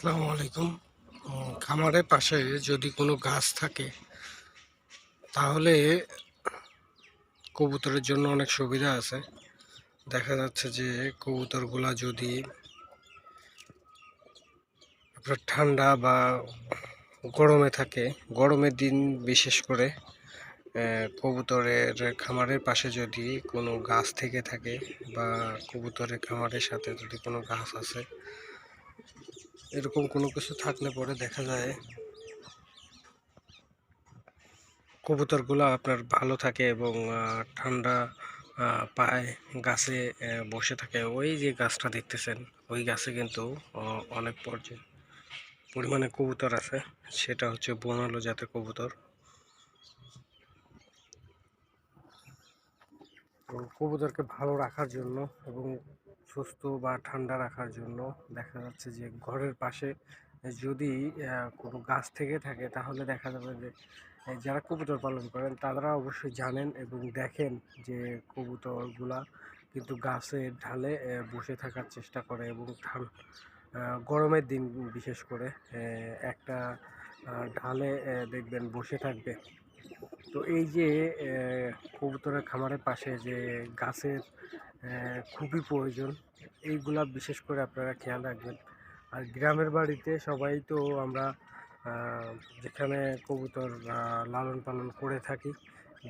আসসালামু আলাইকুম। খামারের পাশে যদি কোনো গাছ থাকে, তাহলে কবুতরের জন্য অনেক সুবিধা আছে। দেখা যাচ্ছে যে কবুতরগুলা যদি আপনার ঠান্ডা বা গরমে থাকে, গরমের দিন বিশেষ করে কবুতরের খামারের পাশে যদি কোনো গাছ থেকে থাকে বা কবুতরের খামারের সাথে যদি কোনো গাছ আছে এরকম কোনো কিছু থাকলে পরে দেখা যায়। কবুতরগুলো আপনার ভালো থাকে এবং ঠান্ডা পায়, গাছে বসে থাকে। ওই যে গাছটা দেখতেছেন, ওই গাছে কিন্তু অনেক পর্যায়ে পরিমাণে কবুতর আছে। সেটা হচ্ছে বনালো জাতের কবুতর। কবুতরকে ভালো রাখার জন্য এবং সুস্থ বা ঠান্ডা রাখার জন্য দেখা যাচ্ছে যে ঘরের পাশে যদি কোনো গাছ থেকে থাকে, তাহলে দেখা যাবে যে যারা কবুতর পালন করেন, তারা অবশ্যই জানেন এবং দেখেন যে কবুতরগুলা কিন্তু গাছের ঢালে বসে থাকার চেষ্টা করে এবং ঠান- গরমের দিন বিশেষ করে একটা ঢালে দেখবেন বসে থাকবে। তো এই যে কবুতরের খামারের পাশে যে গাছের খুবই প্রয়োজন। এইগুলা বিশেষ করে আপনারা খেয়াল রাখবেন। আর গ্রামের বাড়িতে সবাই তো আমরা যেখানে কবুতর লালন পালন করে থাকি,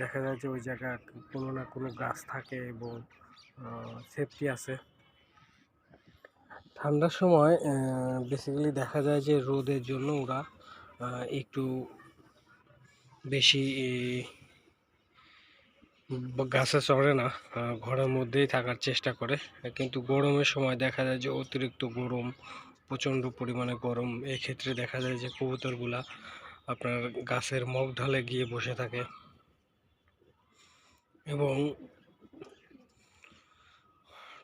দেখা যায় যে ওই জায়গায় কোনো না কোনো গাছ থাকে এবং সেফটি আছে। ঠান্ডার সময় বেসিক্যালি দেখা যায় যে রোদের জন্য ওরা একটু বেশি গাছে চড়ে না ঘরের মধ্যেই থাকার চেষ্টা করে। কিন্তু গরমের সময় দেখা যায় যে অতিরিক্ত গরম, প্রচণ্ড পরিমাণে গরম, এই ক্ষেত্রে দেখা যায় যে কবুতরগুলা আপনার গাছের মগ ঢালে গিয়ে বসে থাকে। এবং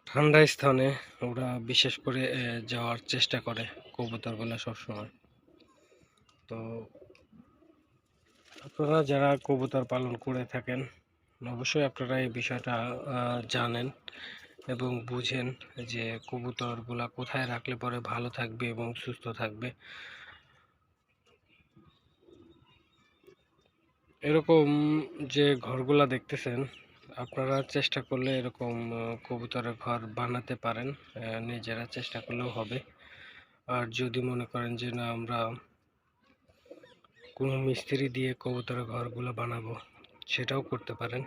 ঠান্ডা স্থানে ওরা বিশেষ করে যাওয়ার চেষ্টা করে কবুতরগুলা সবসময়। তো আপনারা যারা কবুতর পালন করে থাকেন অবশ্যই আপনারা এই বিষয়টা জানেন এবং বুঝেন যে কবুতরগুলা কোথায় রাখলে পরে ভালো থাকবে এবং সুস্থ থাকবে। এরকম যে ঘরগুলা দেখতেছেন, আপনারা চেষ্টা করলে এরকম কবুতরের ঘর বানাতে পারেন নিজেরা চেষ্টা করলেও হবে। আর যদি মনে করেন যে না, আমরা কোনো মিস্ত্রি দিয়ে কবুতরের ঘরগুলো বানাবো সেটাও করতে পারেন।